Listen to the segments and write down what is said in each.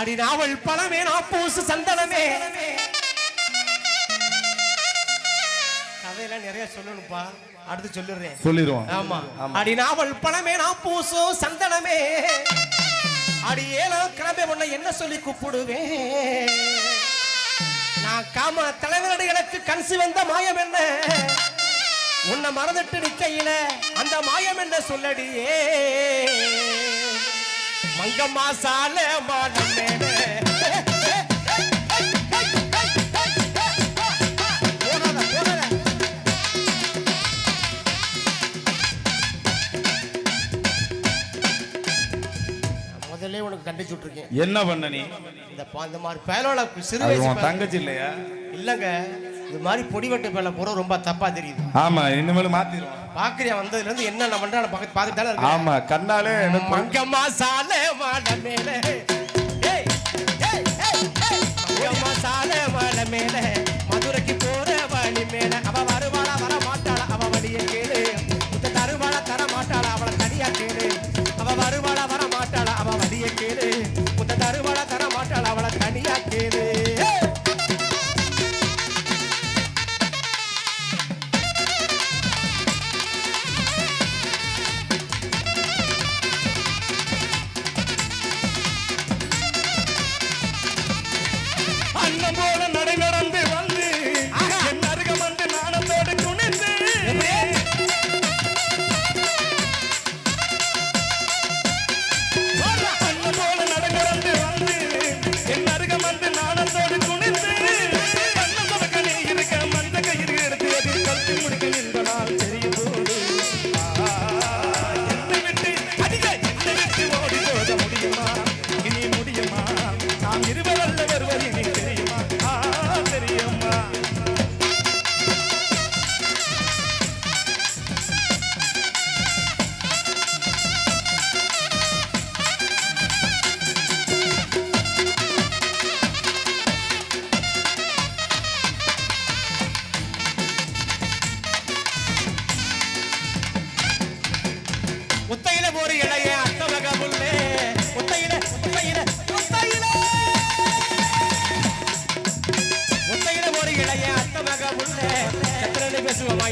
அடி நாவல் பழமே நாப்பூசு சந்தனமே. கதையெல்லாம் நிறைய சொல்லணும்ப்பா. அடுத்து சொல்லிடுறேன். சொல்லிடுவோம். ஆமா. அடி நாவல் பழமே நாப்பூசு சந்தனமே. அடி ஏழாம் கிளம்பி உன்னை என்ன சொல்லி கூப்பிடுவேன்? நான் காம தலைவரடி எனக்கு கண் சிவந்த மாயம் என்ன? உன்னை மறந்துட்டு நிக்கையில அந்த மாயம் என்ன சொல்லடியே? மங்கம்மா சால மாடம். முதல்ல உனக்கு கண்டிச்சு விட்டுருக்கேன். என்ன பண்ண நீ? இந்த இந்த மாதிரி பயலோட சிறு வயசு தங்கச்சி இல்லையா? இல்லங்க இது மாதிரி பொடிவெட்டு பேல போற ரொம்ப தப்பா தெரியுது. ஆமா இனிமேல் மாத்திடுவோம். பாக்குறியா வந்ததுல இருந்து என்ன பண்றான பக்கத்து பார்த்துட்டு தானே இருக்கு ஆமா கண்ணாலே மங்கம்மா சால மாட மேல. மங்கம்மா சால மாட மேல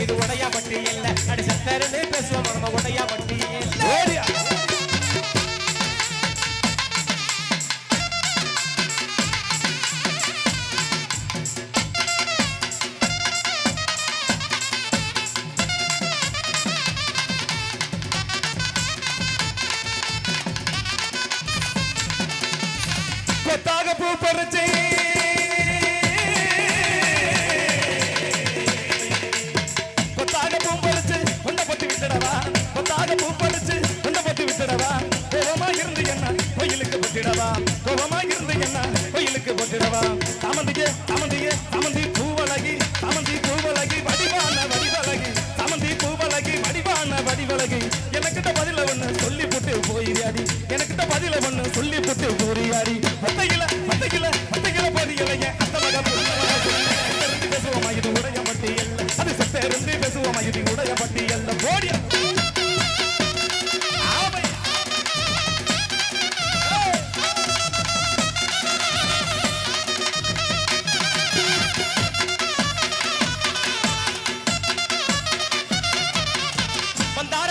இது உடையா பட்டி இல்ல. அடி சத்திரனு பேசுவோம் நம்ம உடையா பட்டி இல்ல. கொத்தாக பூ பறிச்சு கோபமா இருந்து என்ன கோயிலுக்கு போட்டுடவா தமந்திய சாமந்தியே சாமந்தி பூவழகி சாமந்தி பூவழகி வடிவான வடிவழகி தமந்தி பூவழகி வடிவான வடிவழகி எனக்கிட்ட பதில ஒண்ணு சொல்லி போட்டு போயிடாடி எனக்கிட்ட பதில ஒண்ணு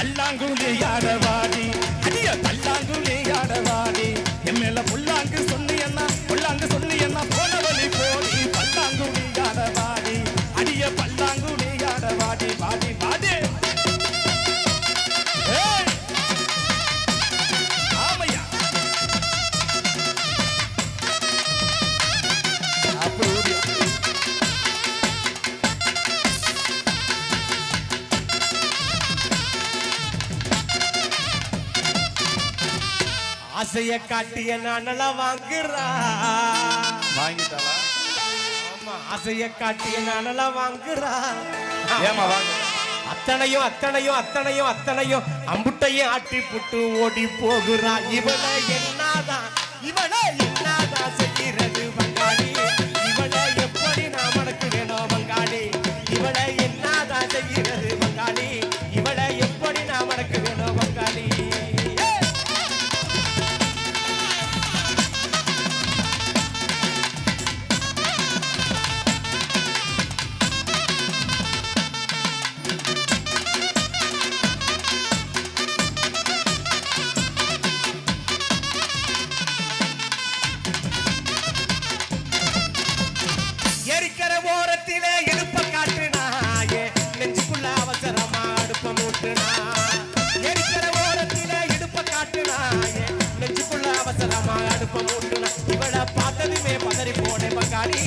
பல்லாங்குழி ஆடவாடி. அடிய பல்லாங்குழி ஆடவாடி. என் மேல புல்லாங்கு சொன்னியன்னா புல்லாங்கு சொன்னியன்னா போன வழி போடி பல்லாங்குழி ஆடவாடி. அடிய பல்லாங்குழி ஆடவாடி. பாடி பாடி ஆசைய காட்டிய நானெல்லாம் வாங்குறா. வாங்கிட்டாளா? ஆமா ஆசைய காட்டிய நானெல்லாம் வாங்குறா. ஏமா வாங்க? அத்தனையும் அத்தனையும் அத்தனையும் அத்தனையும் அம்புட்டையும் ஆட்டி புட்டு ஓடி போகுறா. இவளை என்னாதான்? இவளை நெஞ்சுக்குள்ள அவசரமா அடுப்ப மூட்டுனா இவளை பார்த்ததுமே பதறி போனே பங்காளி